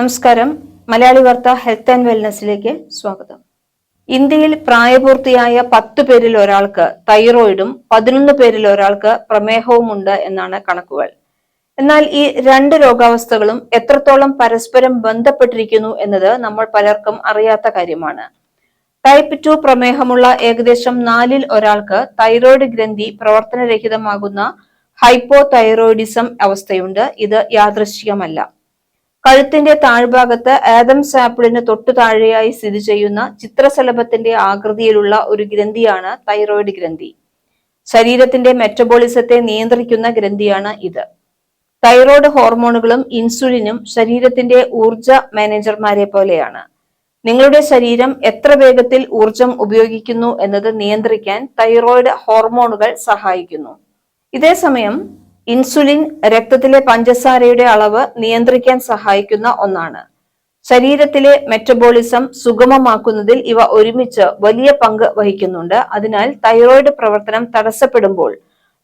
നമസ്കാരം. മലയാളി വാർത്ത health and വെൽനസിലേക്ക് സ്വാഗതം. ഇന്ത്യയിൽ പ്രായപൂർത്തിയായ പത്ത് പേരിൽ ഒരാൾക്ക് തൈറോയിഡും പതിനൊന്ന് പേരിൽ ഒരാൾക്ക് പ്രമേഹവും ഉണ്ട് എന്നാണ് കണക്കുകൾ. എന്നാൽ ഈ രണ്ട് രോഗാവസ്ഥകളും എത്രത്തോളം പരസ്പരം ബന്ധപ്പെട്ടിരിക്കുന്നു എന്നത് നമ്മൾ പലർക്കും അറിയാത്ത കാര്യമാണ്. ടൈപ്പ് ടു പ്രമേഹമുള്ള ഏകദേശം നാലിൽ ഒരാൾക്ക് തൈറോയിഡ് ഗ്രന്ഥി പ്രവർത്തനരഹിതമാകുന്ന ഹൈപ്പോ തൈറോയിഡിസം അവസ്ഥയുണ്ട്. ഇത് യാദൃശ്ചികമല്ല. കഴുത്തിന്റെ താഴ്ഭാഗത്ത് ആദംസ് ആപ്പിളിന് തൊട്ടു താഴെയായി സ്ഥിതി ചെയ്യുന്ന ചിത്രശലഭത്തിന്റെ ആകൃതിയിലുള്ള ഒരു ഗ്രന്ഥിയാണ് തൈറോയിഡ് ഗ്രന്ഥി. ശരീരത്തിന്റെ മെറ്റബോളിസത്തെ നിയന്ത്രിക്കുന്ന ഗ്രന്ഥിയാണ് ഇത്. തൈറോയ്ഡ് ഹോർമോണുകളും ഇൻസുലിനും ശരീരത്തിന്റെ ഊർജ മാനേജർമാരെ പോലെയാണ്. നിങ്ങളുടെ ശരീരം എത്ര വേഗത്തിൽ ഊർജം ഉപയോഗിക്കുന്നു എന്നത് നിയന്ത്രിക്കാൻ തൈറോയ്ഡ് ഹോർമോണുകൾ സഹായിക്കുന്നു. ഇതേസമയം ഇൻസുലിൻ രക്തത്തിലെ പഞ്ചസാരയുടെ അളവ് നിയന്ത്രിക്കാൻ സഹായിക്കുന്ന ഒന്നാണ്. ശരീരത്തിലെ മെറ്റബോളിസം സുഗമമാക്കുന്നതിൽ ഇവ ഒരുമിച്ച് വലിയ പങ്ക് വഹിക്കുന്നുണ്ട്. അതിനാൽ തൈറോയ്ഡ് പ്രവർത്തനം തടസ്സപ്പെടുമ്പോൾ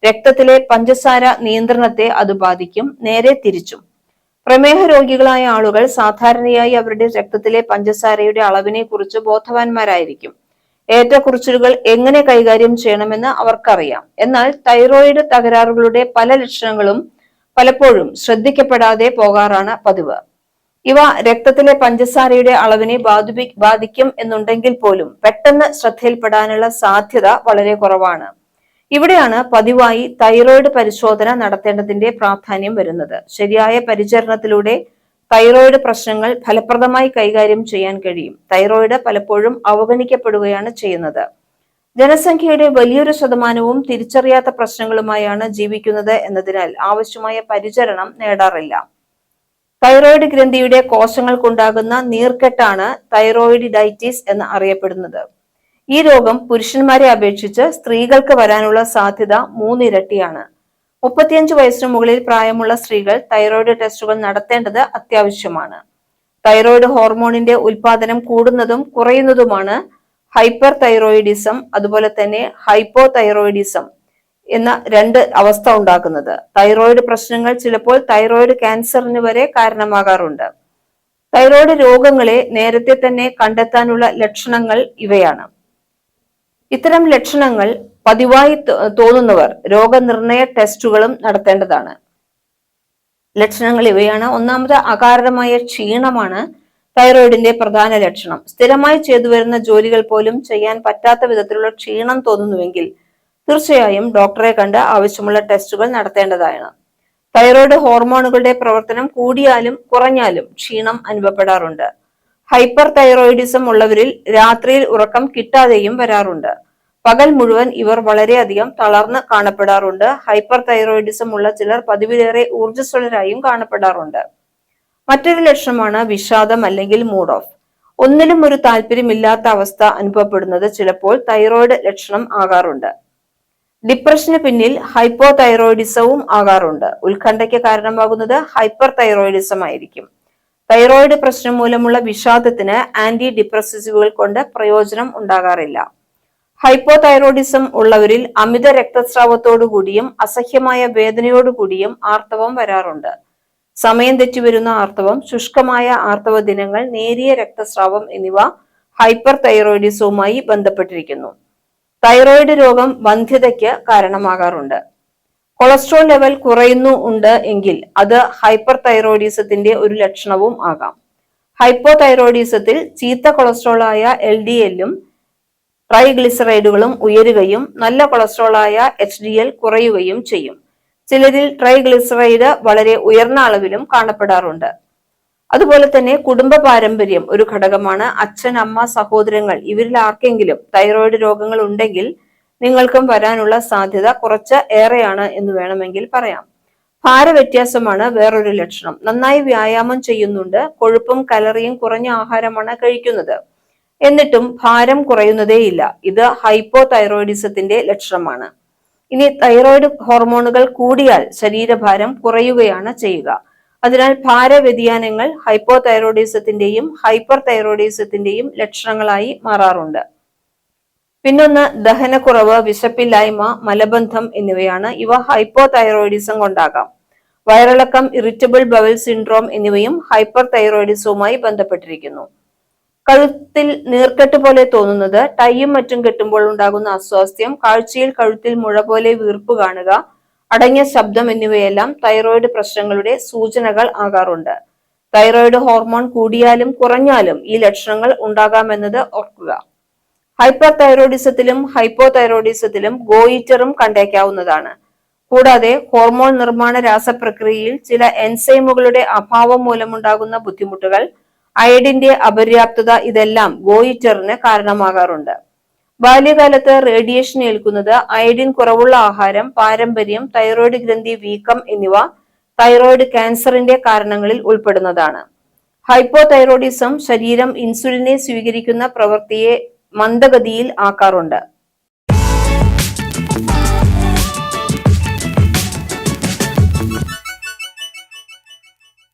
രക്തത്തിലെ പഞ്ചസാര നിയന്ത്രണത്തെ അത് ബാധിക്കും നേരെ തിരിച്ചും. പ്രമേഹ രോഗികളായ ആളുകൾ സാധാരണയായി അവരുടെ രക്തത്തിലെ പഞ്ചസാരയുടെ അളവിനെ കുറിച്ച് ബോധവാന്മാരായിരിക്കും. ഏറ്റക്കുറിച്ചിലുകൾ എങ്ങനെ കൈകാര്യം ചെയ്യണമെന്ന് അവർക്കറിയാം. എന്നാൽ തൈറോയിഡ് തകരാറുകളുടെ പല ലക്ഷണങ്ങളും പലപ്പോഴും ശ്രദ്ധിക്കപ്പെടാതെ പോകാറാണ് പതിവ്. ഇവ രക്തത്തിലെ പഞ്ചസാരയുടെ അളവിനെ ബാധി ബാധിക്കും എന്നുണ്ടെങ്കിൽ പോലും പെട്ടെന്ന് ശ്രദ്ധയിൽപ്പെടാനുള്ള സാധ്യത വളരെ കുറവാണ്. ഇവിടെയാണ് പതിവായി തൈറോയിഡ് പരിശോധന നടത്തേണ്ടതിന്റെ പ്രാധാന്യം വരുന്നത്. ശരിയായ പരിചരണത്തിലൂടെ തൈറോയിഡ് പ്രശ്നങ്ങൾ ഫലപ്രദമായി കൈകാര്യം ചെയ്യാൻ കഴിയും. തൈറോയിഡ് പലപ്പോഴും അവഗണിക്കപ്പെടുകയാണ് ചെയ്യുന്നത്. ജനസംഖ്യയുടെ വലിയൊരു ശതമാനവും തിരിച്ചറിയാത്ത പ്രശ്നങ്ങളുമായാണ് ജീവിക്കുന്നത് എന്നതിനാൽ ആവശ്യമായ പരിചരണം നേടാറില്ല. തൈറോയിഡ് ഗ്രന്ഥിയുടെ കോശങ്ങൾക്കുണ്ടാകുന്ന നീർക്കെട്ടാണ് തൈറോയിഡിഡൈറ്റിസ് എന്ന് അറിയപ്പെടുന്നത്. ഈ രോഗം പുരുഷന്മാരെ അപേക്ഷിച്ച് സ്ത്രീകൾക്ക് വരാനുള്ള സാധ്യത മൂന്നിരട്ടിയാണ്. മുപ്പത്തിയഞ്ച് വയസ്സിന് മുകളിൽ പ്രായമുള്ള സ്ത്രീകൾ തൈറോയ്ഡ് ടെസ്റ്റുകൾ നടത്തേണ്ടത് അത്യാവശ്യമാണ്. തൈറോയ്ഡ് ഹോർമോണിന്റെ ഉൽപാദനം കൂടുന്നതും കുറയുന്നതുമാണ് ഹൈപ്പർ തൈറോയിഡിസം അതുപോലെ തന്നെ ഹൈപ്പോ തൈറോയിഡിസം എന്ന രണ്ട് അവസ്ഥ ഉണ്ടാക്കുന്നത്. തൈറോയ്ഡ് പ്രശ്നങ്ങൾ ചിലപ്പോൾ തൈറോയ്ഡ് ക്യാൻസറിന് വരെ കാരണമാകാറുണ്ട്. തൈറോയ്ഡ് രോഗങ്ങളെ നേരത്തെ തന്നെ കണ്ടെത്താനുള്ള ലക്ഷണങ്ങൾ ഇവയാണ്. ഇത്തരം ലക്ഷണങ്ങൾ പതിവായി തോന്നുന്നവർ രോഗനിർണയ ടെസ്റ്റുകളും നടത്തേണ്ടതാണ്. ലക്ഷണങ്ങൾ ഇവയാണ്. ഒന്നാമത് അകാരണമായ ക്ഷീണമാണ് തൈറോയിഡിന്റെ പ്രധാന ലക്ഷണം. സ്ഥിരമായി ചെയ്തു വരുന്ന ജോലികൾ പോലും ചെയ്യാൻ പറ്റാത്ത വിധത്തിലുള്ള ക്ഷീണം തോന്നുന്നുവെങ്കിൽ തീർച്ചയായും ഡോക്ടറെ കണ്ട് ആവശ്യമുള്ള ടെസ്റ്റുകൾ നടത്തേണ്ടതാണ്. തൈറോയിഡ് ഹോർമോണുകളുടെ പ്രവർത്തനം കൂടിയാലും കുറഞ്ഞാലും ക്ഷീണം അനുഭവപ്പെടാറുണ്ട്. ഹൈപ്പർ തൈറോയിഡിസം ഉള്ളവരിൽ രാത്രിയിൽ ഉറക്കം കിട്ടാതെയും വരാറുണ്ട്. പകൽ മുഴുവൻ ഇവർ വളരെയധികം തളർന്ന് കാണപ്പെടാറുണ്ട്. ഹൈപ്പർ തൈറോയിഡിസം ഉള്ള ചിലർ പതിവിലേറെ ഊർജസ്വലരായും കാണപ്പെടാറുണ്ട്. മറ്റൊരു ലക്ഷണമാണ് വിഷാദം അല്ലെങ്കിൽ മൂഡ് ഓഫ് ഒന്നിലും ഒരു താല്പര്യമില്ലാത്ത അവസ്ഥ അനുഭവപ്പെടുന്നത് ചിലപ്പോൾ തൈറോയിഡ് ലക്ഷണം ആകാറുണ്ട്. ഡിപ്രഷന് പിന്നിൽ ഹൈപ്പോ തൈറോയിഡിസവും ആകാറുണ്ട്. ഉത്കണ്ഠയ്ക്ക് കാരണമാകുന്നത് ഹൈപ്പർ തൈറോയിഡിസം ആയിരിക്കും. തൈറോയിഡ് പ്രശ്നം മൂലമുള്ള വിഷാദത്തിന് ആന്റി ഡിപ്രസീവുകൾ കൊണ്ട് പ്രയോജനം ഉണ്ടാകാറില്ല. ഹൈപ്പോതൈറോയിഡിസം ഉള്ളവരിൽ അമിത രക്തസ്രാവത്തോടുകൂടിയും അസഹ്യമായ വേദനയോടുകൂടിയും ആർത്തവം വരാറുണ്ട്. സമയം തെറ്റിവരുന്ന ആർത്തവം ശുഷ്കമായ ആർത്തവ ദിനങ്ങൾ നേരിയ രക്തസ്രാവം എന്നിവ ഹൈപ്പർ തൈറോയിഡിസവുമായി ബന്ധപ്പെട്ടിരിക്കുന്നു. തൈറോയിഡ് രോഗം വന്ധ്യതയ്ക്ക് കാരണമാകാറുണ്ട്. കൊളസ്ട്രോൾ ലെവൽ കുറയുന്നു ഉണ്ട് എങ്കിൽ അത് ഹൈപ്പർ തൈറോയിഡിസത്തിന്റെ ഒരു ലക്ഷണവും ആകാം. ഹൈപ്പോ തൈറോയിഡിസത്തിൽ ചീത്ത കൊളസ്ട്രോളായ എൽ ഡി എല്ലും ട്രൈഗ്ലിസറൈഡുകളും ഉയരുകയും നല്ല കൊളസ്ട്രോളായ എച്ച് ഡി എൽ കുറയുകയും ചെയ്യും. ചിലരിൽ ട്രൈഗ്ലിസറൈഡ് വളരെ ഉയർന്ന അളവിലും കാണപ്പെടാറുണ്ട്. അതുപോലെ തന്നെ കുടുംബ പാരമ്പര്യം ഒരു ഘടകമാണ്. അച്ഛൻ അമ്മ സഹോദരങ്ങൾ ഇവരിൽ ആർക്കെങ്കിലും തൈറോയിഡ് രോഗങ്ങൾ ഉണ്ടെങ്കിൽ നിങ്ങൾക്കും വരാനുള്ള സാധ്യത കുറച്ച് ഏറെയാണ് എന്ന് വേണമെങ്കിൽ പറയാം. ഭാരവ്യത്യാസമാണ് വേറൊരു ലക്ഷണം. നന്നായി വ്യായാമം ചെയ്യുന്നുണ്ട്. കൊഴുപ്പും കലറിയും കുറഞ്ഞ ആഹാരമാണ് കഴിക്കുന്നത്. എന്നിട്ടും ഭാരം കുറയുന്നതേയില്ല. ഇത് ഹൈപ്പോ തൈറോയിഡിസത്തിന്റെ ലക്ഷണമാണ്. ഇനി തൈറോയിഡ് ഹോർമോണുകൾ കൂടിയാൽ ശരീരഭാരം കുറയുകയാണ് ചെയ്യുക. അതിനാൽ ഭാര വ്യതിയാനങ്ങൾ ഹൈപ്പോ തൈറോയിഡിസത്തിന്റെയും ഹൈപ്പർ തൈറോയിഡിസത്തിന്റെയും ലക്ഷണങ്ങളായി മാറാറുണ്ട്. പിന്നൊന്ന് ദഹനക്കുറവ് വിശപ്പില്ലായ്മ മലബന്ധം എന്നിവയാണ്. ഇവ ഹൈപ്പോ തൈറോയിഡിസം കൊണ്ടാകാം. വയറിളക്കം ഇറിറ്റബിൾ ബവൽ സിൻഡ്രോം എന്നിവയും ഹൈപ്പർ തൈറോയിഡിസവുമായി ബന്ധപ്പെട്ടിരിക്കുന്നു. കഴുത്തിൽ നീർക്കെട്ട് പോലെ തോന്നുന്നത് ടൈയും മറ്റും കെട്ടുമ്പോൾ ഉണ്ടാകുന്ന അസ്വാസ്ഥ്യം കാഴ്ചയിൽ കഴുത്തിൽ മുഴ പോലെ വീർപ്പ് കാണുക അടങ്ങിയ ശബ്ദം എന്നിവയെല്ലാം തൈറോയിഡ് പ്രശ്നങ്ങളുടെ സൂചനകൾ ആകാറുണ്ട്. തൈറോയിഡ് ഹോർമോൺ കൂടിയാലും കുറഞ്ഞാലും ഈ ലക്ഷണങ്ങൾ ഉണ്ടാകാമെന്നത് ഓർക്കുക. ഹൈപ്പർ തൈറോയിഡിസത്തിലും ഹൈപ്പോ തൈറോയിഡിസത്തിലും ഗോയിറ്ററും കണ്ടേക്കാവുന്നതാണ്. കൂടാതെ ഹോർമോൺ നിർമ്മാണ രാസപ്രക്രിയയിൽ ചില എൻസൈമുകളുടെ അഭാവം മൂലമുണ്ടാകുന്ന ബുദ്ധിമുട്ടുകൾ അയഡിന്റെ അപര്യാപ്തത ഇതെല്ലാം ഗോയിറ്ററിന് കാരണമാകാറുണ്ട്. ബാല്യകാലത്ത് റേഡിയേഷൻ ഏൽക്കുന്നത് അയഡിൻ കുറവുള്ള ആഹാരം പാരമ്പര്യം തൈറോയ്ഡ് ഗ്രന്ഥി വീക്കം എന്നിവ തൈറോയ്ഡ് ക്യാൻസറിന്റെ കാരണങ്ങളിൽ ഉൾപ്പെടുന്നതാണ്. ഹൈപ്പോ തൈറോയിഡിസം ശരീരം ഇൻസുലിനെ സ്വീകരിക്കുന്ന പ്രവൃത്തിയെ മന്ദഗതിയിൽ ആക്കാറുണ്ട്.